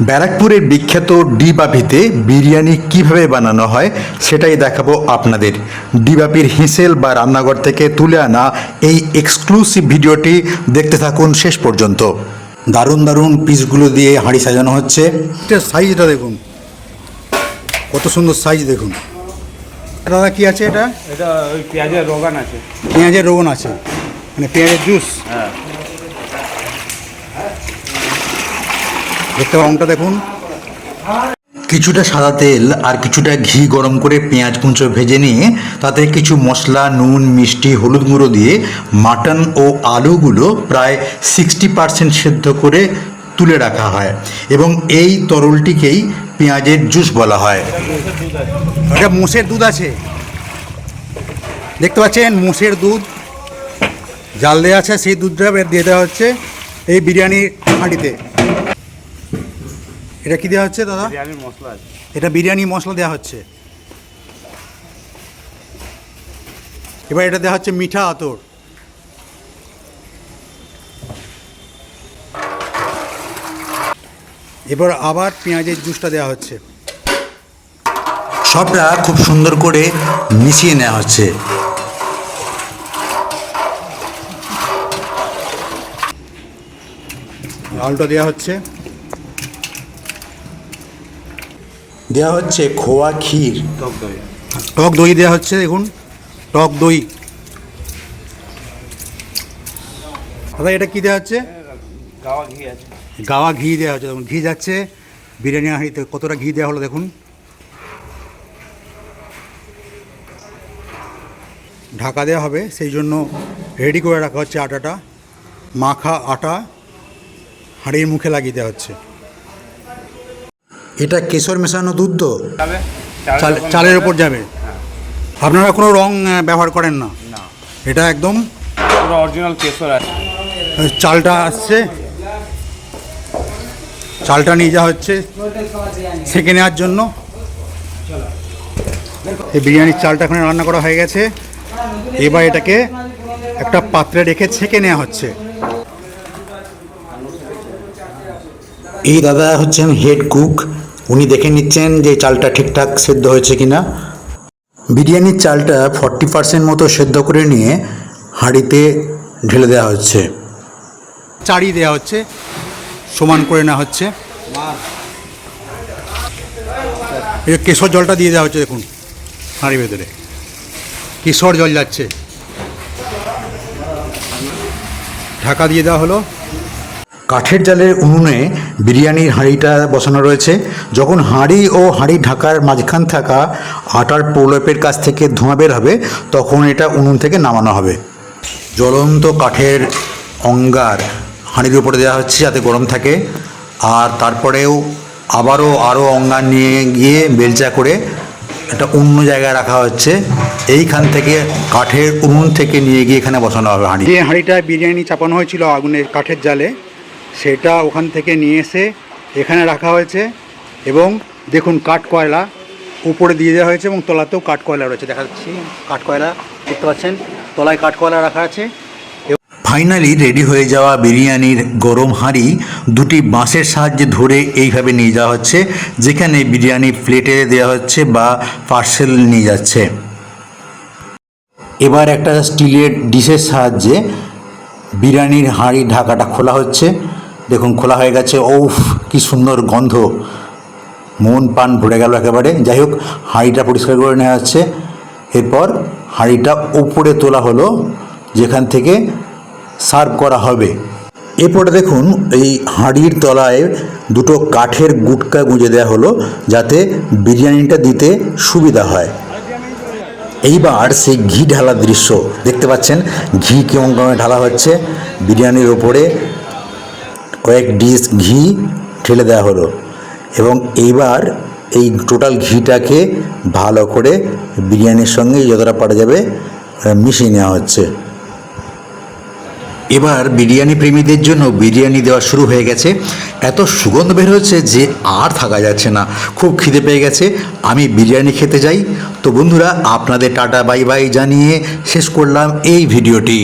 ব্যারাকপুরের বিখ্যাত ডিবাপিতে বিরিয়ানি কীভাবে বানানো হয় সেটাই দেখাবো আপনাদের। ডিবাপির হিসেল বা রান্নাঘর থেকে তুলে আনা এই এক্সক্লুসিভ ভিডিওটি দেখতে থাকুন শেষ পর্যন্ত। দারুণ দারুণ পিসগুলো দিয়ে হাঁড়ি সাজানো হচ্ছে। এটা সাইজটা দেখুন। কত সুন্দর সাইজ দেখুন। দাদা কি আছে এটা? এটা ওই পেঁয়াজের রোগান আছে। পেঁয়াজের রোগন আছে। মানে পেঁয়াজের জুস। হ্যাঁ। দেখতে রংটা দেখুন। কিছুটা সাদা তেল আর কিছুটা ঘি গরম করে পেঁয়াজ কুঁচো ভেজে নিয়ে তাতে কিছু মশলা, নুন, মিষ্টি, হলুদ গুঁড়ো দিয়ে মাটন ও আলুগুলো প্রায় সিক্সটি পার্সেন্ট সেদ্ধ করে তুলে রাখা হয় এবং এই তরলটিকেই পেঁয়াজের জুস বলা হয়। এটা মোষের দুধ আছে। দেখতে পাচ্ছেন, মোষের দুধ। জাল দেওয়া আছে, সেই দুধটা দিয়ে দেওয়া হচ্ছে এই বিরিয়ানির হাঁড়িতে এটা কি দেওয়া হচ্ছে দাদা? বিরিয়ানির মশলা এটা বিরিয়ানি মশলা দেওয়া হচ্ছে। এবার এটা দেওয়া হচ্ছে মিঠা আতর। এবার আবার পেঁয়াজের জুসটা দেওয়া হচ্ছে। সবটা খুব সুন্দর করে মিশিয়ে নেওয়া হচ্ছে। আলুটা দেওয়া হচ্ছে। দেওয়া হচ্ছে খোয়া ক্ষীর। টক দই টক দই দেওয়া হচ্ছে দেখুন। টক দই। দাদা এটা কি দেওয়া হচ্ছে? গাওয়া ঘি আছে। গাওয়া ঘি দেওয়া হচ্ছে। দেখুন ঘি যাচ্ছে। বিরিয়ানি হাঁড়িতে কতটা ঘি দেওয়া হলো দেখুন। ঢাকা দেওয়া হবে সেই জন্য রেডি করে রাখা হচ্ছে আটাটা। মাখা আটা হাঁড়ির মুখে লাগিয়ে দেওয়া হচ্ছে। এটা কেশর মেশানো দুধ তো? চাল চালের। ওপর যাবে? আপনারা কোনো রং ব্যবহার করেন না? না। এটা একদম? পুরো অরিজিনাল কেশর আছে। চালটা আসছে। চালটা নিয়ে যাওয়া হচ্ছে সেঁকে নেওয়ার জন্য। এই বিরিয়ানির চালটা এখানে রান্না করা হয়ে গেছে। এবার এটাকে একটা পাত্রে রেখে ছেঁকে নেওয়া হচ্ছে। এই দাদা হচ্ছেন হেড কুক উনি দেখে নিচ্ছেন যে চালটা ঠিকঠাক সেদ্ধ হয়েছে কিনা। বিরিয়ানির চালটা ফর্টি পার্সেন্ট মতো সেদ্ধ করে নিয়ে হাঁড়িতে ঢেলে দেওয়া হচ্ছে। চাড়ি দেওয়া হচ্ছে, সমান করে নেওয়া হচ্ছে। এই কেশর জলটা দিয়ে দেওয়া হচ্ছে, দেখুন, হাঁড়ির ভেতরে। কেশর জল যাচ্ছে। ঢাকা দিয়ে দেওয়া হলো। কাঠের জালের উনুনে বিরিয়ানির হাঁড়িটা বসানো রয়েছে। যখন হাঁড়ি ও হাঁড়ি ঢাকার মাঝখান থাকা আটার প্রলেপের কাছ থেকে ধোঁয়া বের হবে, তখন এটা উনুন থেকে নামানো হবে। জ্বলন্ত কাঠের অঙ্গার হাঁড়ির উপরে দেওয়া হচ্ছে যাতে গরম থাকে। আর তারপরেও আবারও আরও অঙ্গার নিয়ে গিয়ে বেলচা করে একটা অন্য জায়গায় রাখা হচ্ছে। এইখান থেকে কাঠের উনুন থেকে নিয়ে গিয়ে এখানে বসানো হবে হাঁড়ি। যে হাঁড়িটা বিরিয়ানি চাপানো হয়েছিল আগুনের কাঠের জালে সেটা ওখান থেকে নিয়ে এসে এখানে রাখা হয়েছে এবং দেখুন কাঠ কয়লা উপরে দিয়ে দেওয়া হয়েছে এবং তলাতেও কাঠ কয়লা রয়েছে। দেখা যাচ্ছে কাঠ কয়লা দেখতে পাচ্ছেন, তলায় কাঠ কয়লা রাখা আছে। ফাইনালি রেডি হয়ে যাওয়া বিরিয়ানির গরম হাঁড়ি দুটি বাঁশের সাহায্যে ধরে এইভাবে নিয়ে যাওয়া হচ্ছে, যেখানে বিরিয়ানি প্লেটে দেওয়া হচ্ছে বা পার্সেল নিয়ে যাচ্ছে। এবার একটা স্টিলের ডিশের সাহায্যে বিরিয়ানির হাঁড়ি ঢাকাটা খোলা হচ্ছে। দেখুন, খোলা হয়ে গেছে। ওফ কি সুন্দর গন্ধ। মন পান ভরে গেল একেবারে। যাই হোক, হাঁড়িটা পরিষ্কার করে নেওয়া হচ্ছে। এরপর হাঁড়িটা উপরে তোলা হলো, যেখান থেকে সার্ভ করা হবে। এরপরে দেখুন, এই হাঁড়ির তলায় দুটো কাঠের গুটকা গুঁজে দেওয়া হলো, যাতে বিরিয়ানিটা দিতে সুবিধা হয়। এইবার সেই ঘি ঢালার দৃশ্য। দেখতে পাচ্ছেন, ঘি কেমন কেমন ঢালা হচ্ছে। বিরিয়ানির ওপরে কয়েক ডিশ ঘি ঢেলে দেওয়া হলো এবং এইবার এই টোটাল ঘিটাকে ভালো করে বিরিয়ানির সঙ্গে যতটা পারা যাবে মিশিয়ে নেওয়া হচ্ছে। এবার বিরিয়ানি প্রেমীদের জন্য বিরিয়ানি দেওয়া শুরু হয়ে গেছে। এত সুগন্ধ বের হচ্ছে যে আর থাকা যাচ্ছে না। খুব খিদে পেয়ে গেছে। আমি বিরিয়ানি খেতে যাই। তো বন্ধুরা, আপনাদের টাটা, বাই বাই জানিয়ে শেষ করলাম এই ভিডিওটি।